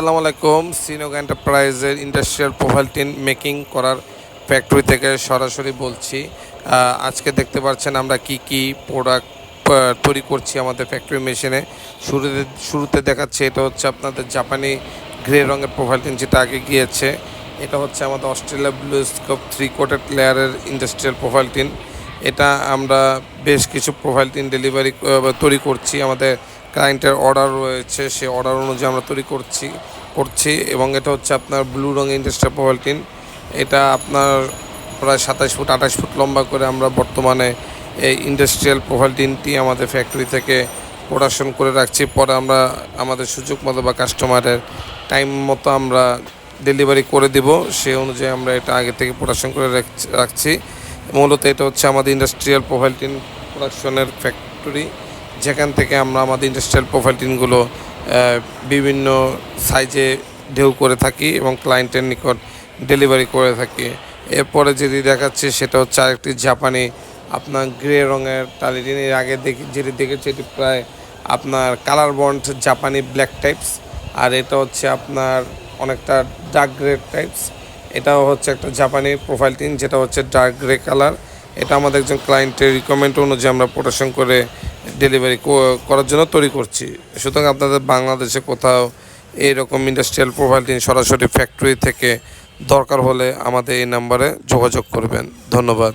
আসসালামু আলাইকুম। সিনোগ এন্টারপ্রাইজের ইন্ডাস্ট্রিয়াল প্রোফাইল টিন মেকিং করার ফ্যাক্টরি থেকে সরাসরি বলছি। আজকে দেখতে পাচ্ছেন আমরা কি কি প্রোডাক্ট তৈরি করছি আমাদের ফ্যাক্টরি মেশিনে শুরুতে শুরুতে দেখাচ্ছে, এটা হচ্ছে আপনাদের জাপানি গ্রে রঙের প্রোফাইল টিন যেটা আগে গিয়েছে। এটা হচ্ছে আমাদের Australia blue scope three coated লেয়ারের ইন্ডাস্ট্রিয়াল প্রোফাইল টিন এটা আমরা বেশ কিছু প্রোফাইল টিন ডেলিভারি তৈরি করছি আমাদের ক্লায়েন্টের অর্ডার রয়েছে, সে অর্ডার অনুযায়ী আমরা তৈরি করছি করছি এবং এটা হচ্ছে আপনার ব্লু রঙের ইন্ডাস্ট্রিয়াল প্রোফাইল টিন এটা আপনার প্রায় সাতাশ ফুট আঠাশ ফুট লম্বা করে আমরা বর্তমানে এই ইন্ডাস্ট্রিয়াল প্রোফাইল টিনটি আমাদের ফ্যাক্টরি থেকে প্রোডাকশন করে রাখছি। পরে আমরা আমাদের সুযোগ মতো বা কাস্টমারের টাইম মতো আমরা ডেলিভারি করে দিব। সে অনুযায়ী আমরা এটা আগে থেকে প্রোডাকশন করে রাখছি- মূলত এটা হচ্ছে আমাদের ইন্ডাস্ট্রিয়াল প্রোফাইল টিন প্রোডাকশনের ফ্যাক্টরি যেখান থেকে আমরা আমাদের ইন্ডাস্ট্রিয়াল প্রোফাইল টিনগুলো বিভিন্ন সাইজে ঢেউ করে থাকি এবং ক্লায়েন্টের নিকট ডেলিভারি করে থাকি। এরপরে যেটি দেখাচ্ছে সেটা হচ্ছে আরেকটি জাপানি, আপনার গ্রে রঙের টালিটিন এর আগে দেখি, যেটি দেখেছি এটি প্রায় আপনার কালার বন্ড জাপানি ব্ল্যাক টাইপস আর এটা হচ্ছে আপনার অনেকটা ডার্ক গ্রে টাইপস এটাও হচ্ছে একটা জাপানি প্রোফাইল টিন যেটা হচ্ছে ডার্ক গ্রে কালার এটা আমাদের একজন ক্লায়েন্টের রিকমেন্ড অনুযায়ী আমরা প্রোডাকশন করে ডেলিভারি করার জন্য তৈরি করছি। সুতরাং আপনাদের বাংলাদেশে কোথাও এইরকম ইন্ডাস্ট্রিয়াল প্রোফাইলটি সরাসরি ফ্যাক্টরি থেকে দরকার হলে আমাদের এই নাম্বারে যোগাযোগ করবেন। ধন্যবাদ।